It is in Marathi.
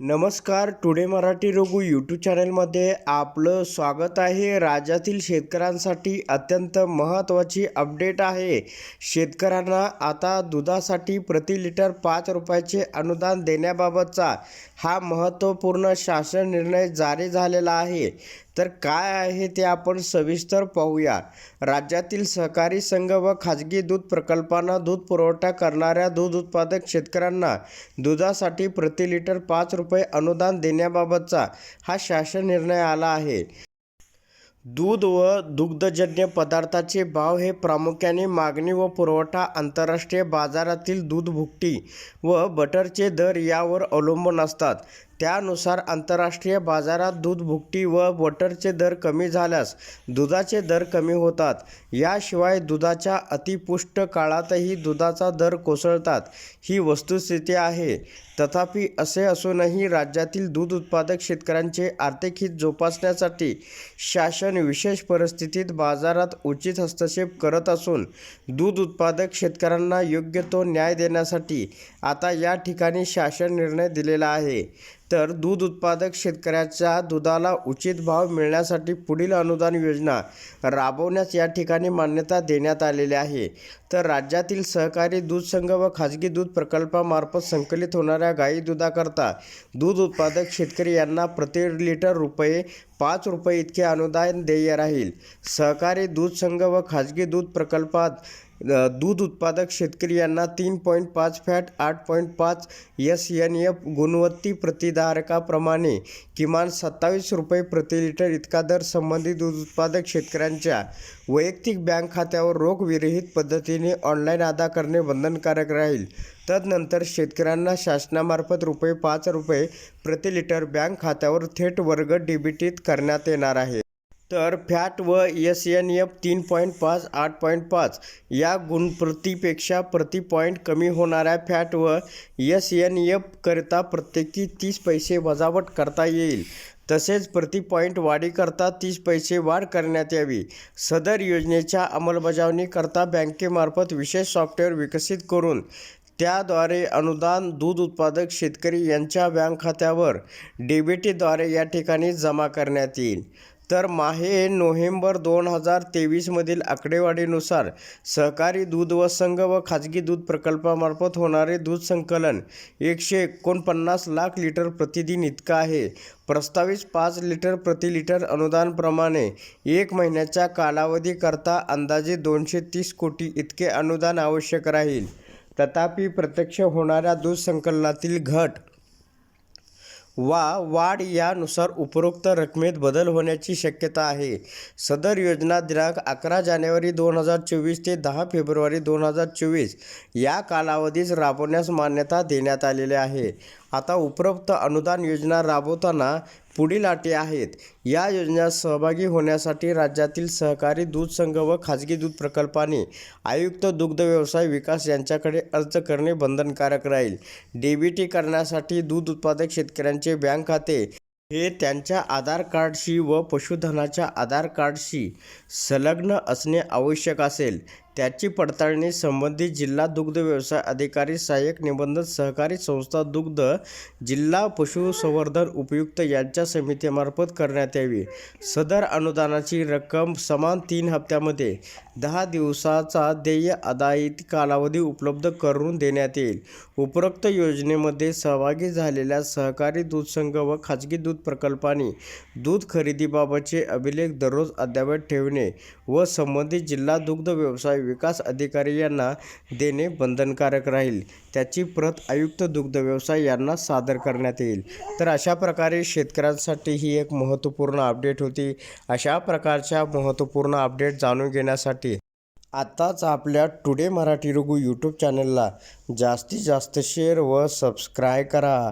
नमस्कार टुडे मराठी रघु यूट्यूब चॅनलमध्ये आपलं स्वागत आहे. राज्यातील शेतकऱ्यांसाठी अत्यंत महत्त्वाची अपडेट आहे. शेतकऱ्यांना आता दुधासाठी प्रति लिटर पाच रुपयाचे अनुदान देण्याबाबतचा हा महत्त्वपूर्ण शासन निर्णय जारी झालेला आहे. तर काय आहे ते आपण सविस्तर पाहूया. राज्यातील सहकारी संघ व खाजगी दूध प्रकल्पांना दूध पुरवठा करणाऱ्या दूध उत्पादक शेतकऱ्यांना दुधासाठी प्रति लिटर पाच रुपये अनुदान देण्याबाबतचा हा शासन निर्णय आला आहे. दूध व दुग्धजन्य पदार्थाचे भाव हे प्रामुख्याने मागणी व पुरवठा आंतरराष्ट्रीय बाजारातील दूध भुकटी व बटरचे दर यावर अवलंबून असतात. त्यानुसार आंतरराष्ट्रीय बाजारात दूध भुकटी व बटरचे दर कमी झाल्यास दुधाचे दर कमी होतात. याशिवाय दुधाच्या अतिपुष्ट काळातही दुधाचा दर कोसळतात. ही वस्तुस्थिती आहे. तथापि असे असूनही राज्यातील दूध उत्पादक शेतकऱ्यांचे आर्थिक हित जोपासण्यासाठी शासन विशेष परिस्थितीत बाजारात उचित हस्तक्षेप करत असून दूध उत्पादक शेतकऱ्यांना योग्य तो न्याय देण्यासाठी आता या ठिकाणी शासन निर्णय दिलेला आहे. तर दूध उत्पादक शेतकऱ्याच्या दुधाला उचित भाव मिळण्यासाठी पुढील अनुदान योजना राबवण्यास या ठिकाणी मान्यता देण्यात आलेली आहे. तर राज्यातील सहकारी दूध संघ व खाजगी दूध प्रकल्पामार्फत संकलित होणाऱ्या गाई दुधाकरता दूध उत्पादक शेतकरी यांना प्रति लिटर रुपये पाच रुपये इतके अनुदान देय राहील. सहकारी दूध संघ व खाजगी दूध प्रकल्पात दूध उत्पादक शेतकरी यांना तीन पॉईंट पाच फॅट आठ पॉईंट पाच एस एन एफ गुणवत्ती प्रतिधारकाप्रमाणे किमान सत्तावीस रुपये प्रति लिटर इतका दर संबंधित दूध उत्पादक शेतकऱ्यांच्या वैयक्तिक बँक खात्यावर रोख विरहित पद्धतीने ऑनलाईन अदा करणे बंधनकारक राहील. तदनंतर शेतकऱ्यांना शासनामार्फत रुपये पाच रुपये प्रति लिटर बँक खात्यावर थेट वर्ग डिबिटीत करण्यात येणार आहे. तर फॅट व एस एन एफ तीन पॉईंट पाच आठ पॉईंट पाच या गुणप्रतीपेक्षा प्रति पॉईंट कमी होणाऱ्या फॅट व एस एन एफ करिता प्रत्येकी तीस पैसे वजावट करता येईल. तसेच प्रति पॉईंट वाढीकरता तीस पैसे वाढ करण्यात यावी. सदर योजनेच्या अंमलबजावणीकरता बँकेमार्फत विशेष सॉफ्टवेअर विकसित करून त्याद्वारे अनुदान दूध उत्पादक शेतकरी यांच्या बँक खात्यावर डेबिटीद्वारे या ठिकाणी जमा करण्यात येईल. तर माहे नोव्हेंबर दोन हजार तेवीसमधील आकडेवारीनुसार सहकारी दूध व संघ व खाजगी दूध प्रकल्पामार्फत होणारे दूध संकलन एकशे एकोणपन्नास लाख लिटर प्रतिदिन इतकं आहे. प्रस्तावित पाच लिटर प्रति लिटर अनुदानप्रमाणे एक महिन्याच्या कालावधीकरता अंदाजे दोनशे तीस कोटी इतके अनुदान आवश्यक राहील. तथापि प्रत्यक्ष होणाऱ्या दूध संकलनातील घट वा वाढ यानुसार उपरोक्त रकमेत बदल होण्याची शक्यता आहे. सदर योजना दिनांक अकरा जानेवारी दोन हजार चोवीस ते दहा फेब्रुवारी दोन हजार चोवीस या कालावधीस राबवण्यास मान्यता देण्यात आलेली आहे. आता उपरोक्त अनुदान योजना राबवताना पुढील अटी आहेत. या योजनेत सहभागी होण्यासाठी राज्यातील सहकारी दूध संघ व खाजगी दूध प्रकल्पाने आयुक्त दुग्ध व्यवसाय विकास यांच्याकडे अर्ज करणे बंधनकारक राहील. डीबीटी करण्यासाठी दूध उत्पादक शेतकऱ्यांचे बँक खाते हे त्यांच्या आधार कार्डशी व पशुधनाच्या आधार कार्डशी संलग्न असणे आवश्यक असेल. त्याची पडताळणी संबंधित जिल्हा दुग्ध व्यवसाय अधिकारी सहाय्यक निबंधक सहकारी संस्था दुग्ध जिल्हा पशुसंवर्धन उपयुक्त यांच्या समितीमार्फत करण्यात यावी. सदर अनुदानाची रक्कम समान तीन हप्त्यामध्ये दहा दिवसाचा देय अदायित कालावधी उपलब्ध करून देण्यात येईल. उपरोक्त योजनेमध्ये सहभागी झालेल्या सहकारी दूध संघ व खाजगी दूध प्रकल्पांनी दूध खरेदीबाबतचे अभिलेख दररोज अद्ययावत ठेवणे व संबंधित जिल्हा दुग्ध व्यवसाय विकास अधिकारी यांना देणे बंधनकारक राहील. त्याची प्रत आयुक्त दुग्ध व्यवसाय यांना सादर करण्यात येईल. तर अशा प्रकारे शेतकऱ्यांसाठी ही एक महत्त्वपूर्ण अपडेट होती. अशा प्रकारच्या महत्त्वपूर्ण अपडेट जाणून घेण्यासाठी आत्ताच आपल्या टुडे मराठी रघु यूट्यूब चॅनलला जास्तीत जास्त शेअर व सबस्क्राय करा.